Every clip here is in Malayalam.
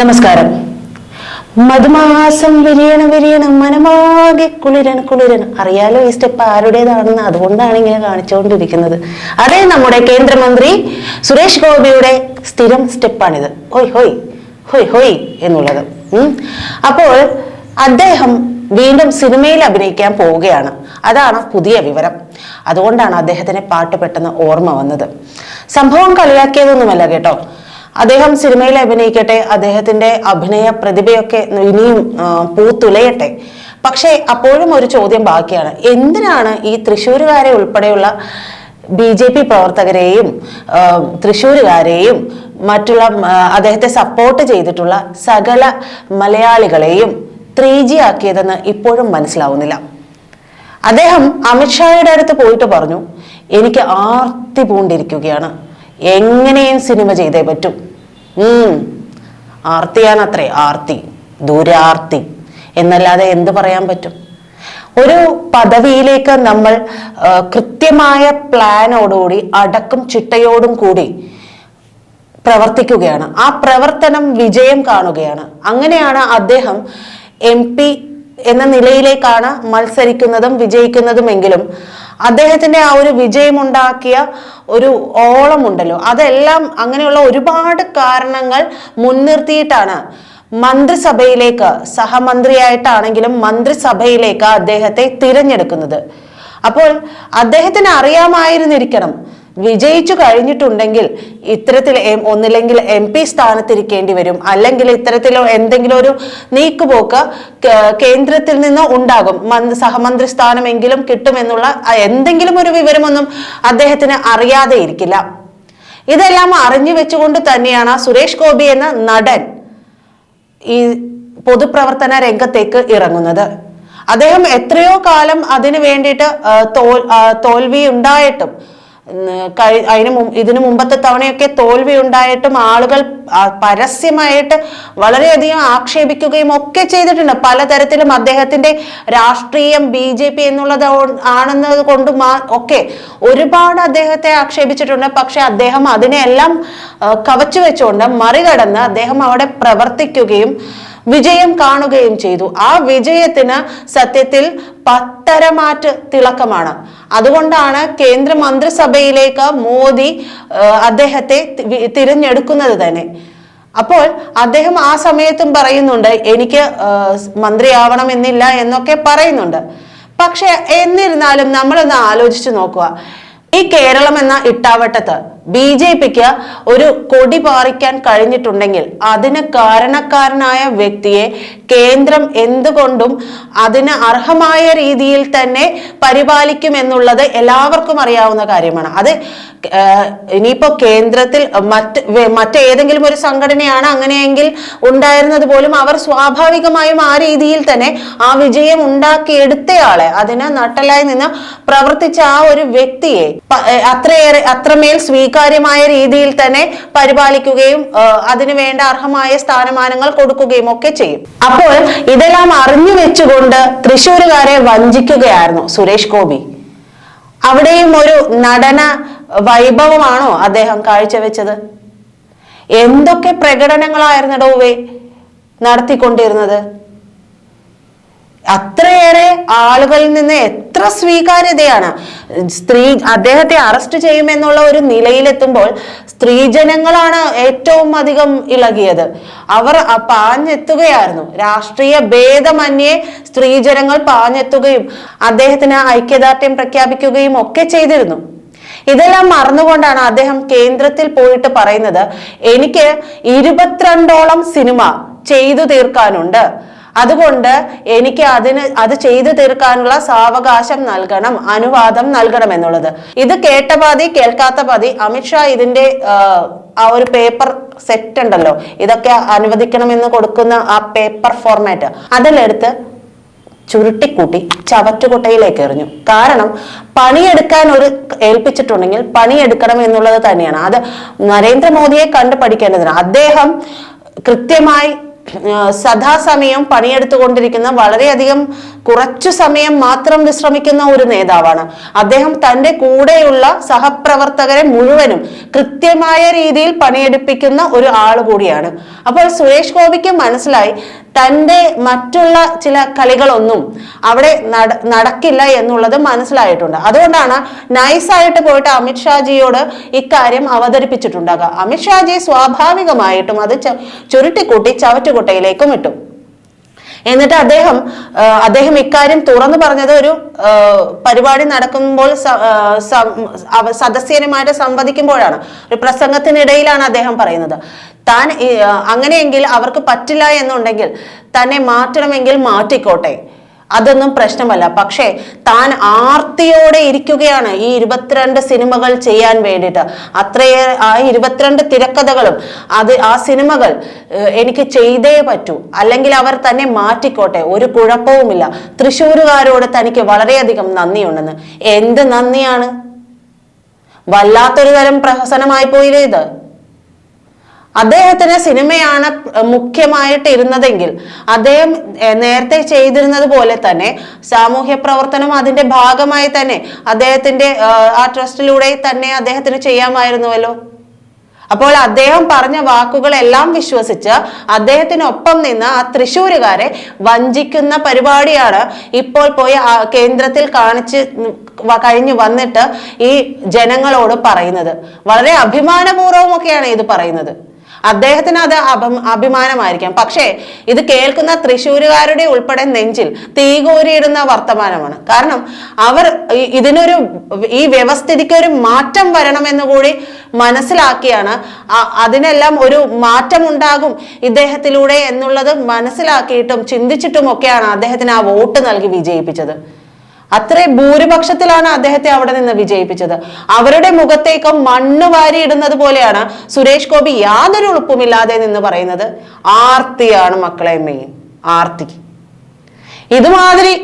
നമസ്കാരം. മധുമാസം വിരിയണം വിരിയണം മനമാകെ കുളിരൻ കുളിരൻ അറിയാലോ ഈ സ്റ്റെപ്പ് ആരുടേതാണെന്ന് അതുകൊണ്ടാണ് ഇങ്ങനെ കാണിച്ചുകൊണ്ടിരിക്കുന്നത്. അതേ നമ്മുടെ കേന്ദ്രമന്ത്രി സുരേഷ് ഗോപിയുടെ സ്ഥിരം സ്റ്റെപ്പാണിത്. ഹോയ് ഹോയ് ഹോയ് ഹോയ് എന്നുള്ളത്. അപ്പോൾ അദ്ദേഹം വീണ്ടും സിനിമയിൽ അഭിനയിക്കാൻ പോവുകയാണ്. അതാണ് പുതിയ വിവരം. അതുകൊണ്ടാണ് അദ്ദേഹത്തിന് പാട്ട് പെട്ടെന്ന് ഓർമ്മ വന്നത്. സംഭവം കളിയാക്കിയതൊന്നുമല്ല കേട്ടോ. അദ്ദേഹം സിനിമയിൽ അഭിനയിക്കട്ടെ അദ്ദേഹത്തിന്റെ അഭിനയ പ്രതിഭയൊക്കെ ഇനിയും പൂത്തുലയട്ടെ. പക്ഷേ അപ്പോഴും ഒരു ചോദ്യം ബാക്കിയാണ്. എന്തിനാണ് ഈ തൃശ്ശൂരുകാരെ ഉൾപ്പെടെയുള്ള ബി ജെ പി പ്രവർത്തകരെയും തൃശ്ശൂരുകാരെയും മറ്റുള്ള അദ്ദേഹത്തെ സപ്പോർട്ട് ചെയ്തിട്ടുള്ള സകല മലയാളികളെയും ത്രീ ജി ആക്കിയതെന്ന് ഇപ്പോഴും മനസ്സിലാവുന്നില്ല. അദ്ദേഹം അമിത്ഷായുടെ അടുത്ത് പോയിട്ട് പറഞ്ഞു എനിക്ക് ആർത്തി പൂണ്ടിരിക്കുകയാണ്. എങ്ങനെയും സിനിമ ചെയ്തേ പറ്റൂ. ഉം. ആർത്തിയാണത്രേ ആർത്തി. ദൂരാർത്തി. എന്നല്ലാതെ എന്ത് പറയാൻ പറ്റും? ഒരു പദവിയിലേക്ക് നമ്മൾ കൃത്യമായ പ്ലാനോടുകൂടി അടക്കും ചിട്ടയോടും കൂടി പ്രവർത്തിക്കുകയാണ്. ആ പ്രവർത്തനം വിജയം കാണുകയാണ്. അങ്ങനെയാണ് അദ്ദേഹം എം എന്ന നിലയിലേക്കാണ് മത്സരിക്കുന്നതും വിജയിക്കുന്നതുമെങ്കിലും അദ്ദേഹത്തിന്റെ ആ ഒരു വിജയമുണ്ടാക്കിയ ഒരു ഓളമുണ്ടല്ലോ. അതെല്ലാം അങ്ങനെയുള്ള ഒരുപാട് കാരണങ്ങൾ മുൻനിർത്തിയിട്ടാണ് മന്ത്രിസഭയിലേക്ക് സഹമന്ത്രിയായിട്ടാണെങ്കിലും മന്ത്രിസഭയിലേക്ക് അദ്ദേഹത്തെ തിരഞ്ഞെടുക്കുന്നത്. അപ്പോൾ അദ്ദേഹത്തിന് അറിയാമായിരുന്നിരിക്കണം വിജയിച്ചു കഴിഞ്ഞിട്ടുണ്ടെങ്കിൽ ഇത്തരത്തിൽ ഒന്നില്ലെങ്കിൽ എം പി സ്ഥാനത്തിരിക്കേണ്ടി വരും. അല്ലെങ്കിൽ ഇത്തരത്തിലോ എന്തെങ്കിലും ഒരു നീക്കുപോക്ക് കേന്ദ്രത്തിൽ നിന്ന് ഉണ്ടാകും. മന്ത്രി- സഹമന്ത്രി സ്ഥാനമെങ്കിലും കിട്ടുമെന്നുള്ള എന്തെങ്കിലും ഒരു വിവരമൊന്നും അദ്ദേഹത്തിന് അറിയാതെ ഇരിക്കില്ല. ഇതെല്ലാം അറിഞ്ഞു വെച്ചുകൊണ്ട് തന്നെയാണ് സുരേഷ് ഗോപി എന്ന നടൻ ഈ പൊതുപ്രവർത്തന രംഗത്തേക്ക് ഇറങ്ങുന്നത്. അദ്ദേഹം എത്രയോ കാലം അതിനു വേണ്ടിയിട്ട് തോൽ തോൽവി ഉണ്ടായിട്ടും കഴി അതിന് ഇതിനു മുമ്പത്തെ തവണയൊക്കെ തോൽവി ഉണ്ടായിട്ടും ആളുകൾ പരസ്യമായിട്ട് വളരെയധികം ആക്ഷേപിക്കുകയും ഒക്കെ ചെയ്തിട്ടുണ്ട്. പലതരത്തിലും അദ്ദേഹത്തിന്റെ രാഷ്ട്രീയം ബി ജെ പി എന്നുള്ളത് ആണെന്നത് കൊണ്ട് ഒക്കെ ഒരുപാട് അദ്ദേഹത്തെ ആക്ഷേപിച്ചിട്ടുണ്ട്. പക്ഷെ അദ്ദേഹം അതിനെയെല്ലാം കവച്ചു വെച്ചുകൊണ്ട് മറികടന്ന് അദ്ദേഹം അവിടെ പ്രവർത്തിക്കുകയും വിജയം കാണുകയും ചെയ്തു. ആ വിജയത്തിന് സത്യത്തിൽ പത്തരമാറ്റ് തിളക്കമാണ്. അതുകൊണ്ടാണ് കേന്ദ്ര മന്ത്രിസഭയിലേക്ക് മോദി അദ്ദേഹത്തെ തിരഞ്ഞെടുക്കുന്നത് തന്നെ. അപ്പോൾ അദ്ദേഹം ആ സമയത്തും പറയുന്നുണ്ട് എനിക്ക് മന്ത്രിയാവണം എന്നില്ല എന്നൊക്കെ പറയുന്നുണ്ട്. പക്ഷെ എന്നിരുന്നാലും നമ്മളൊന്ന് ആലോചിച്ചു നോക്കുക. ഈ കേരളം എന്ന ഇട്ടാവട്ടത്ത് ബി ജെ പിക്ക് ഒരു കൊടി പാറിക്കാൻ കഴിഞ്ഞിട്ടുണ്ടെങ്കിൽ അതിന് കാരണക്കാരനായ വ്യക്തിയെ കേന്ദ്രം എന്തുകൊണ്ടും അതിന് അർഹമായ രീതിയിൽ തന്നെ പരിപാലിക്കും എന്നുള്ളത് എല്ലാവർക്കും അറിയാവുന്ന കാര്യമാണ്. അത് ഇനിയിപ്പോ കേന്ദ്രത്തിൽ മറ്റ് മറ്റേതെങ്കിലും ഒരു സംഘടനയാണ് അങ്ങനെയെങ്കിൽ ഉണ്ടായിരുന്നത് പോലും അവർ സ്വാഭാവികമായും ആ രീതിയിൽ തന്നെ ആ വിജയം ഉണ്ടാക്കിയെടുത്തയാളെ അതിന് നട്ടലായി നിന്ന് പ്രവർത്തിച്ച ആ ഒരു വ്യക്തിയെ അത്രയേറെ അത്രമേൽ സ്വീകാര്യമായ രീതിയിൽ തന്നെ പരിപാലിക്കുകയും അതിനു വേണ്ട അർഹമായ സ്ഥാനമാനങ്ങൾ കൊടുക്കുകയും ഒക്കെ ചെയ്യും. അപ്പോൾ ഇതെല്ലാം അറിഞ്ഞു വെച്ചുകൊണ്ട് തൃശ്ശൂരുകാരെ വഞ്ചിക്കുകയായിരുന്നു സുരേഷ് ഗോപി. അവിടെയും ഒരു നടന വൈഭവമാണോ അദ്ദേഹം കാഴ്ചവെച്ചത്? എന്തൊക്കെ പ്രകടനങ്ങളായിരുന്നു ഡോവേ നടത്തിക്കൊണ്ടിരുന്നത്? അത്രയേറെ ആളുകളിൽ നിന്ന് എത്ര സ്വീകാര്യതയാണ്? സ്ത്രീ അദ്ദേഹത്തെ അറസ്റ്റ് ചെയ്യുമെന്നുള്ള ഒരു നിലയിലെത്തുമ്പോൾ സ്ത്രീജനങ്ങളാണ് ഏറ്റവും അധികം ഇളകിയത്. അവർ പാഞ്ഞെത്തുകയായിരുന്നു. രാഷ്ട്രീയ ഭേദമന്യേ സ്ത്രീജനങ്ങൾ പാഞ്ഞെത്തുകയും അദ്ദേഹത്തിന് ഐക്യദാർഢ്യം പ്രഖ്യാപിക്കുകയും ഒക്കെ ചെയ്തിരുന്നു. ഇതെല്ലാം മറന്നുകൊണ്ടാണ് അദ്ദേഹം കേന്ദ്രത്തിൽ പോയിട്ട് പറയുന്നത് എനിക്ക് ഇരുപത്തിരണ്ടോളം സിനിമ ചെയ്തു തീർക്കാനുണ്ട്. അതുകൊണ്ട് എനിക്ക് അതിന് അത് ചെയ്തു തീർക്കാനുള്ള സാവകാശം നൽകണം അനുവാദം നൽകണം എന്നുള്ളത്. ഇത് കേട്ട പാതി കേൾക്കാത്ത പാതി അമിത്ഷാ ഇതിന്റെ ആ, ഒരു പേപ്പർ സെറ്റ് ഉണ്ടല്ലോ. ഇതൊക്കെ അനുവദിക്കണമെന്ന് കൊടുക്കുന്ന ആ പേപ്പർ ഫോർമാറ്റ് അതിലെടുത്ത് ചുരുട്ടിക്കൂട്ടി ചവറ്റുകുട്ടയിലേക്ക് എറിഞ്ഞു. കാരണം പണിയെടുക്കാൻ ഒരു ഏൽപ്പിച്ചിട്ടുണ്ടെങ്കിൽ പണിയെടുക്കണം എന്നുള്ളത് തന്നെയാണ്. അത് നരേന്ദ്രമോദിയെ കണ്ടു പഠിക്കേണ്ടതിനാണ് അദ്ദേഹം കൃത്യമായി സദാസമയം പണിയെടുത്തുകൊണ്ടിരിക്കുന്ന വളരെയധികം കുറച്ചു സമയം മാത്രം വിശ്രമിക്കുന്ന ഒരു നേതാവാണ്. അദ്ദേഹം തന്റെ കൂടെയുള്ള സഹപ്രവർത്തകരെ മുഴുവനും കൃത്യമായ രീതിയിൽ പണിയെടുപ്പിക്കുന്ന ഒരു ആൾ കൂടിയാണ്. അപ്പോൾ സുരേഷ് ഗോപിക്ക് മനസ്സിലായി തന്റെ മറ്റുള്ള ചില കളികളൊന്നും അവിടെ നടക്കില്ല എന്നുള്ളത് മനസ്സിലായിട്ടുണ്ട്. അതുകൊണ്ടാണ് നൈസായിട്ട് പോയിട്ട് അമിത്ഷാജിയോട് ഇക്കാര്യം അവതരിപ്പിച്ചിട്ടുണ്ടാകുക അമിത്ഷാജി സ്വാഭാവികമായിട്ടും അത് ചുരുട്ടിക്കൂട്ടി ചവറ്റുകുട്ടയിലേക്കും ഇട്ടു. എന്നിട്ട് അദ്ദേഹം അദ്ദേഹം ഇക്കാര്യം തുറന്നു പറഞ്ഞത് ഒരു പരിപാടി നടക്കുമ്പോൾ സദസ്യനുമായിട്ട് സംവദിക്കുമ്പോഴാണ്. ഒരു പ്രസംഗത്തിനിടയിലാണ് അദ്ദേഹം പറയുന്നത്. താൻ അങ്ങനെയെങ്കിൽ അവർക്ക് പറ്റില്ല എന്നുണ്ടെങ്കിൽ തന്നെ മാറ്റണമെങ്കിൽ മാറ്റിക്കോട്ടെ. അതൊന്നും പ്രശ്നമല്ല. പക്ഷേ താൻ ആർത്തിയോടെ ഇരിക്കുകയാണ് ഈ ഇരുപത്തിരണ്ട് സിനിമകൾ ചെയ്യാൻ വേണ്ടിയിട്ട്. അത്രയേ ആ ഇരുപത്തിരണ്ട് തിരക്കഥകളും അത് ആ സിനിമകൾ എനിക്ക് ചെയ്തേ പറ്റൂ. അല്ലെങ്കിൽ അവർ തന്നെ മാറ്റിക്കോട്ടെ ഒരു കുഴപ്പവുമില്ല. തൃശ്ശൂരുകാരോട് തനിക്ക് വളരെയധികം നന്ദിയുണ്ടെന്ന്. എന്ത് നന്ദിയാണ്? വല്ലാത്തൊരു തരം പ്രഹസനമായി പോയില്ലേ ഇത്? അദ്ദേഹത്തിന് സിനിമയാണ് മുഖ്യമായിട്ട് ഇരുന്നതെങ്കിൽ അദ്ദേഹം നേരത്തെ ചെയ്തിരുന്നത് പോലെ തന്നെ സാമൂഹ്യ പ്രവർത്തനം അതിന്റെ ഭാഗമായി തന്നെ അദ്ദേഹത്തിന്റെ ആ ട്രസ്റ്റിലൂടെ തന്നെ അദ്ദേഹത്തിന് ചെയ്യാമായിരുന്നുവല്ലോ. അപ്പോൾ അദ്ദേഹം പറഞ്ഞ വാക്കുകളെല്ലാം വിശ്വസിച്ച് അദ്ദേഹത്തിനൊപ്പം നിന്ന് ആ തൃശ്ശൂരുകാരെ വഞ്ചിക്കുന്ന പരിപാടിയാണ് ഇപ്പോൾ പോയി കേന്ദ്രത്തിൽ കാണിച്ച് കഴിഞ്ഞു വന്നിട്ട് ഈ ജനങ്ങളോട് പറയുന്നത്. വളരെ അഭിമാനപൂർവമൊക്കെയാണ് ഇത് പറയുന്നത്. അദ്ദേഹത്തിന് അത് അഭിമാനമായിരിക്കാം. പക്ഷേ ഇത് കേൾക്കുന്ന തൃശ്ശൂരുകാരുടെ ഉൾപ്പെടെ നെഞ്ചിൽ തീകോരിയിടുന്ന വർത്തമാനമാണ്. കാരണം അവർ ഇതിനൊരു ഈ വ്യവസ്ഥിതിക്ക് ഒരു മാറ്റം വരണമെന്ന് കൂടി മനസ്സിലാക്കിയാണ്. അതിനെല്ലാം ഒരു മാറ്റം ഉണ്ടാകും ഇദ്ദേഹത്തിലൂടെ എന്നുള്ളത് മനസ്സിലാക്കിയിട്ടും ചിന്തിച്ചിട്ടും ഒക്കെയാണ് അദ്ദേഹത്തിന് ആ വോട്ട് നൽകി വിജയിപ്പിച്ചത്. അത്രേ ഭൂരിപക്ഷത്തിലാണ് അദ്ദേഹത്തെ അവിടെ നിന്ന് വിജയിപ്പിച്ചത്. അവരുടെ മുഖത്തേക്ക് മണ്ണ് വാരിയിടുന്നത് പോലെയാണ് സുരേഷ് ഗോപി യാതൊരു ഉളുപ്പുമില്ലാതെ നിന്ന് പറയുന്നത്. ആർത്തിയാണ് മക്കളെ മെയിൻ ആർത്തി. ഇതുമാതിരി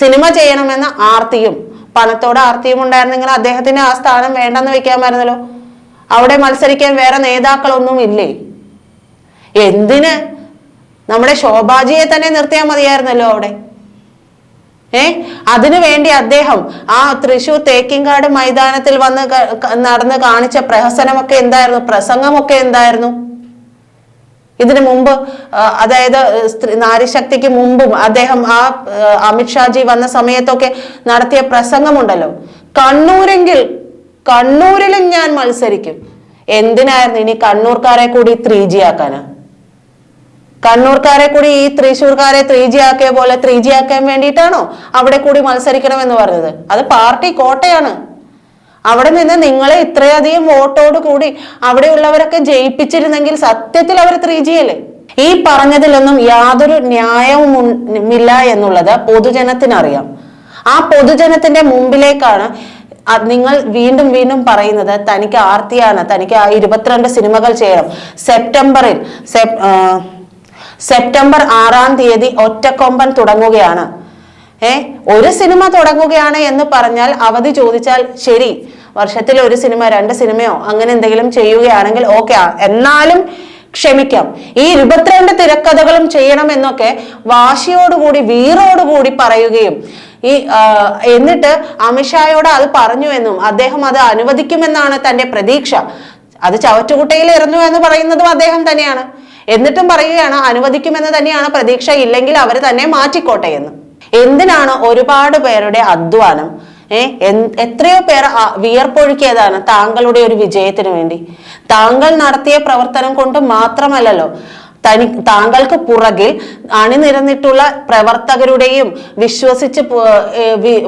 സിനിമ ചെയ്യണമെന്ന ആർത്തിയും പണത്തോട് ആർത്തിയും ഉണ്ടായിരുന്നെങ്കിൽ അദ്ദേഹത്തിന് ആ സ്ഥാനം വേണ്ടെന്ന് വെക്കാമായിരുന്നല്ലോ. അവിടെ മത്സരിക്കാൻ വേറെ നേതാക്കളൊന്നും ഇല്ലേ? എന്തിന്? നമ്മുടെ ശോഭാജിയെ തന്നെ നിർത്തിയാൽ മതിയായിരുന്നല്ലോ അവിടെ. ഏ? അതിനു വേണ്ടി അദ്ദേഹം ആ തൃശൂർ തേക്കിങ്കാട് മൈതാനത്തിൽ വന്ന് നടന്ന് കാണിച്ച പ്രഹസനമൊക്കെ എന്തായിരുന്നു? പ്രസംഗമൊക്കെ എന്തായിരുന്നു? ഇതിനു മുമ്പ് അതായത് സ്ത്രീ നാരിശക്തിക്ക് മുമ്പും അദ്ദേഹം ആ, അമിത്ഷാജി വന്ന സമയത്തൊക്കെ നടത്തിയ പ്രസംഗമുണ്ടല്ലോ. കണ്ണൂരെങ്കിൽ കണ്ണൂരിലും ഞാൻ മത്സരിക്കും. എന്തിനായിരുന്നു ഇനി കണ്ണൂർക്കാരെ കൂടി ത്രീ ജി ആക്കാനാ? കണ്ണൂർക്കാരെ കൂടി ഈ തൃശ്ശൂർക്കാരെ ത്രീ ജി ആക്കിയ പോലെ ത്രീ ജി ആക്കാൻ വേണ്ടിയിട്ടാണോ അവിടെ കൂടി മത്സരിക്കണമെന്ന് പറഞ്ഞത്? അത് പാർട്ടി കോട്ടയാണ്. അവിടെ നിന്ന് നിങ്ങളെ ഇത്രയധികം വോട്ടോട് കൂടി അവിടെയുള്ളവരൊക്കെ ജയിപ്പിച്ചിരുന്നെങ്കിൽ സത്യത്തിൽ അവർ ത്രീ ജി അല്ലേ ഈ പറഞ്ഞതിലൊന്നും യാതൊരു ന്യായവും ഇല്ല എന്നുള്ളത് പൊതുജനത്തിനറിയാം. ആ പൊതുജനത്തിന്റെ മുമ്പിലേക്കാണ് നിങ്ങൾ വീണ്ടും വീണ്ടും പറയുന്നത് തനിക്ക് ആർത്തിയാണ് തനിക്ക് ആ ഇരുപത്തിരണ്ട് സിനിമകൾ ചെയ്യണം. സെപ്റ്റംബറിൽ സെപ്- സെപ്റ്റംബർ ആറാം തീയതി ഒറ്റക്കൊമ്പൻ തുടങ്ങുകയാണ്. ഏ ഒരു സിനിമ തുടങ്ങുകയാണ് എന്ന് പറഞ്ഞാൽ അവധി ചോദിച്ചാൽ ശരി. വർഷത്തിൽ ഒരു സിനിമ രണ്ട് സിനിമയോ അങ്ങനെ എന്തെങ്കിലും ചെയ്യുകയാണെങ്കിൽ ഓക്കെ എന്നാലും ക്ഷമിക്കാം. ഈ ഇരുപത്തിരണ്ട് തിരക്കഥകളും ചെയ്യണം എന്നൊക്കെ വാശിയോടുകൂടി വീറോടുകൂടി പറയുകയും ഈ എന്നിട്ട് അമിത്ഷായോട് അത് പറഞ്ഞു എന്നും അദ്ദേഹം അത് അനുവദിക്കുമെന്നാണ് തന്റെ പ്രതീക്ഷ. അത് ചവറ്റുകുട്ടയിൽ എറിഞ്ഞു എന്ന് പറയുന്നതും അദ്ദേഹം തന്നെയാണ്. എന്നിട്ടും പറയുകയാണ് അനുവദിക്കുമെന്ന് തന്നെയാണ് പ്രതീക്ഷ. ഇല്ലെങ്കിൽ അവർ തന്നെ മാറ്റിക്കോട്ടെ എന്ന്. എന്തിനാണ് ഒരുപാട് പേരുടെ അധ്വാനം? എത്രയോ പേർ വിയർപ്പൊഴുക്കിയതാണ് താങ്കളുടെ ഒരു വിജയത്തിന് വേണ്ടി. താങ്കൾ നടത്തിയ പ്രവർത്തനം കൊണ്ട് മാത്രമല്ലല്ലോ തനി താങ്കൾക്ക് പുറകിൽ അണിനിരന്നിട്ടുള്ള പ്രവർത്തകരുടെയും വിശ്വസിച്ച്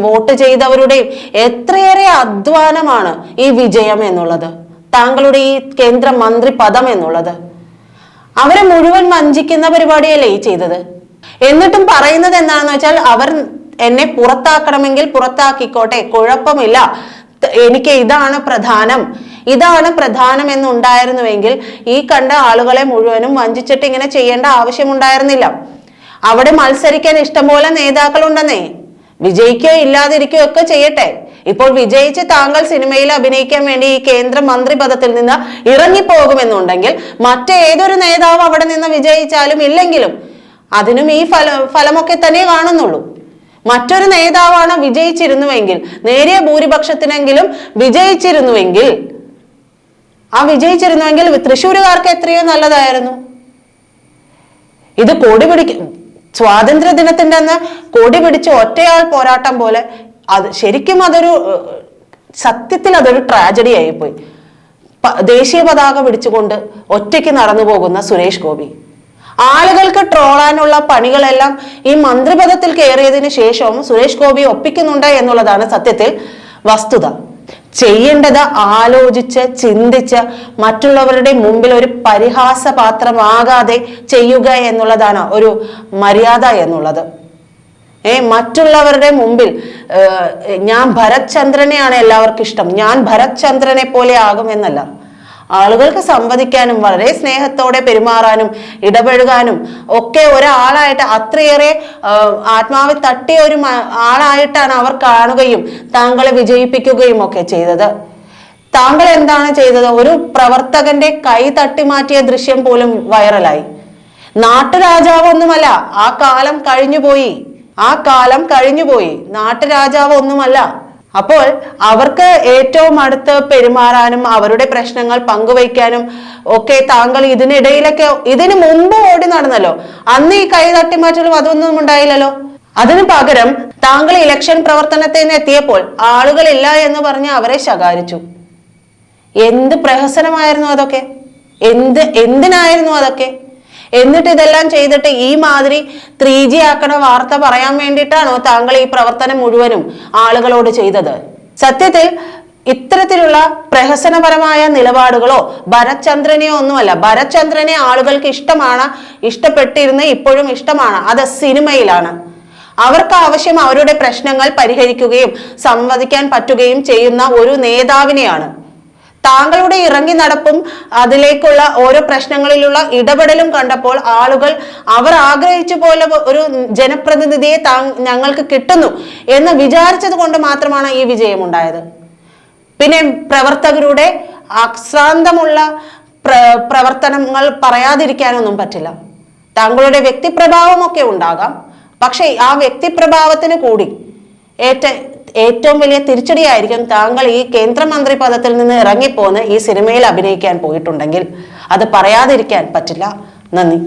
വോട്ട് ചെയ്തവരുടെയും എത്രയേറെ അധ്വാനമാണ് ഈ വിജയം എന്നുള്ളത്. താങ്കളുടെ ഈ കേന്ദ്ര മന്ത്രി പദം എന്നുള്ളത്. അവരെ മുഴുവൻ വഞ്ചിക്കുന്ന പരിപാടിയല്ലേ ഈ ചെയ്തത്? എന്നിട്ടും പറയുന്നത് എന്താണെന്ന് വെച്ചാൽ അവർ എന്നെ പുറത്താക്കണമെങ്കിൽ പുറത്താക്കിക്കോട്ടെ കുഴപ്പമില്ല. എനിക്ക് ഇതാണ് പ്രധാനം. ഇതാണ് പ്രധാനം എന്നുണ്ടായിരുന്നുവെങ്കിൽ ഈ കണ്ട ആളുകളെ മുഴുവനും വഞ്ചിച്ചിട്ട് ഇങ്ങനെ ചെയ്യേണ്ട ആവശ്യമുണ്ടായിരുന്നില്ല. അവിടെ മത്സരിക്കാൻ ഇഷ്ടംപോലെ നേതാക്കളുണ്ടെന്നേ. വിജയിക്കുകയോ ഇല്ലാതിരിക്കുകയോ ഒക്കെ ചെയ്യട്ടെ. ഇപ്പോൾ വിജയിച്ച് താങ്കൾ സിനിമയിൽ അഭിനയിക്കാൻ വേണ്ടി ഈ കേന്ദ്ര മന്ത്രി പദത്തിൽ നിന്ന് ഇറങ്ങിപ്പോകുമെന്നുണ്ടെങ്കിൽ മറ്റേതൊരു നേതാവ് അവിടെ നിന്ന് വിജയിച്ചാലും ഇല്ലെങ്കിലും അതിനും ഈ ഫല ഫലമൊക്കെ തന്നെ കാണുന്നുള്ളൂ. മറ്റൊരു നേതാവാണ് വിജയിച്ചിരുന്നുവെങ്കിൽ നേരിയ ഭൂരിപക്ഷത്തിനെങ്കിലും വിജയിച്ചിരുന്നുവെങ്കിൽ ആ വിജയിച്ചിരുന്നുവെങ്കിൽ തൃശ്ശൂരുകാർക്ക് എത്രയോ നല്ലതായിരുന്നു. ഇത് കൊടി പിടിക്ക സ്വാതന്ത്ര്യ ദിനത്തിന്റെ അന്ന് കൊടി പിടിച്ച് ഒറ്റയാൾ പോരാട്ടം പോലെ അത് ശരിക്കും അതൊരു സത്യത്തിൽ അതൊരു ട്രാജഡി ആയിപ്പോയി. ദേശീയ പതാക പിടിച്ചുകൊണ്ട് ഒറ്റയ്ക്ക് നടന്നു പോകുന്ന സുരേഷ് ഗോപി. ആളുകൾക്ക് ട്രോളാനുള്ള പണികളെല്ലാം ഈ മന്ത്രിപദത്തിൽ കയറിയതിനു ശേഷവും സുരേഷ് ഗോപി ഒപ്പിക്കുന്നുണ്ട് എന്നുള്ളതാണ് സത്യത്തിൽ വസ്തുത. ചെയ്യേണ്ടത് ആലോചിച്ച് ചിന്തിച്ച് മറ്റുള്ളവരുടെ മുമ്പിൽ ഒരു പരിഹാസപാത്രമാകാതെ ചെയ്യുക എന്നുള്ളതാണ് ഒരു മര്യാദ എന്നുള്ളത്. ഏ മറ്റുള്ളവരുടെ മുമ്പിൽ ഞാൻ ഭരത് ചന്ദ്രനെയാണ് എല്ലാവർക്കും ഇഷ്ടം. ഞാൻ ഭരത് ചന്ദ്രനെ പോലെ ആകും എന്നല്ല. ആളുകൾക്ക് സംവദിക്കാനും വളരെ സ്നേഹത്തോടെ പെരുമാറാനും ഇടപഴകാനും ഒക്കെ ഒരാളായിട്ട് അത്രയേറെ ആത്മാവിൽ തട്ടിയ ഒരു ആളായിട്ടാണ് അവർ കാണുകയും താങ്കളെ വിജയിപ്പിക്കുകയും ഒക്കെ ചെയ്തത്. താങ്കൾ എന്താണ് ചെയ്തത്? ഒരു പ്രവർത്തകന്റെ കൈ തട്ടി മാറ്റിയ ദൃശ്യം പോലും വൈറലായി. നാട്ടുരാജാവ് ഒന്നുമല്ല ആ കാലം കഴിഞ്ഞുപോയി. ആ കാലം കഴിഞ്ഞുപോയി. നാട്ടുരാജാവ് ഒന്നുമല്ല അപ്പോൾ അവർക്ക് ഏറ്റവും അടുത്ത് പെരുമാറാനും അവരുടെ പ്രശ്നങ്ങൾ പങ്കുവയ്ക്കാനും ഒക്കെ താങ്കൾ ഇതിനിടയിലൊക്കെ ഇതിനു മുമ്പ് ഓടി നടന്നല്ലോ. അന്ന് ഈ കൈ തട്ടിമാറ്റലും അതൊന്നും ഉണ്ടായില്ലല്ലോ. അതിനു പകരം താങ്കൾ ഇലക്ഷൻ പ്രവർത്തനത്തിന് എത്തിയപ്പോൾ ആളുകളില്ല എന്ന് പറഞ്ഞ് അവരെ ശകാരിച്ചു. എന്ത് പ്രഹസനമായിരുന്നു അതൊക്കെ? എന്ത് എന്തിനായിരുന്നു അതൊക്കെ? എന്നിട്ട് ഇതെല്ലാം ചെയ്തിട്ട് ഈ മാതിരി ത്രീ ജി ആക്കണ വാർത്ത പറയാൻ വേണ്ടിയിട്ടാണോ താങ്കൾ ഈ പ്രവർത്തനം മുഴുവനും ആളുകളോട് ചെയ്തത്? സത്യത്തിൽ ഇത്തരത്തിലുള്ള പ്രഹസനപരമായ നിലപാടുകളോ ഭരചന്ദ്രനെയോ ഒന്നുമല്ല. ഭരചന്ദ്രനെ ആളുകൾക്ക് ഇഷ്ടമാണ് ഇഷ്ടപ്പെട്ടിരുന്ന ഇപ്പോഴും ഇഷ്ടമാണ്. അത് സിനിമയിലാണ്. അവർക്ക് ആവശ്യം അവരുടെ പ്രശ്നങ്ങൾ പരിഹരിക്കുകയും സംവദിക്കാൻ പറ്റുകയും ചെയ്യുന്ന ഒരു നേതാവിനെയാണ്. താങ്കളുടെ ഇറങ്ങി നടപ്പും അതിലേക്കുള്ള ഓരോ പ്രശ്നങ്ങളിലുള്ള ഇടപെടലും കണ്ടപ്പോൾ ആളുകൾ അവർ ആഗ്രഹിച്ച പോലെ ഒരു ജനപ്രതിനിധിയെ ഞങ്ങൾക്ക് കിട്ടുന്നു എന്ന് വിചാരിച്ചത് കൊണ്ട് മാത്രമാണ് ഈ വിജയം ഉണ്ടായത്. പിന്നെ പ്രവർത്തകരുടെ അശ്രാന്തമുള്ള പ്ര പ്രവർത്തനങ്ങൾ പറയാതിരിക്കാനൊന്നും പറ്റില്ല. താങ്കളുടെ വ്യക്തിപ്രഭാവമൊക്കെ ഉണ്ടാകാം. പക്ഷേ ആ വ്യക്തിപ്രഭാവത്തിന് കൂടി ഏറ്റ ഏറ്റവും വലിയ തിരിച്ചടിയായിരിക്കും താങ്കൾ ഈ കേന്ദ്രമന്ത്രി പദത്തിൽ നിന്ന് ഇറങ്ങിപ്പോന്ന് ഈ സിനിമയിൽ അഭിനയിക്കാൻ പോയിട്ടുണ്ടെങ്കിൽ. അത് പറയാതിരിക്കാൻ പറ്റില്ല. നന്ദി.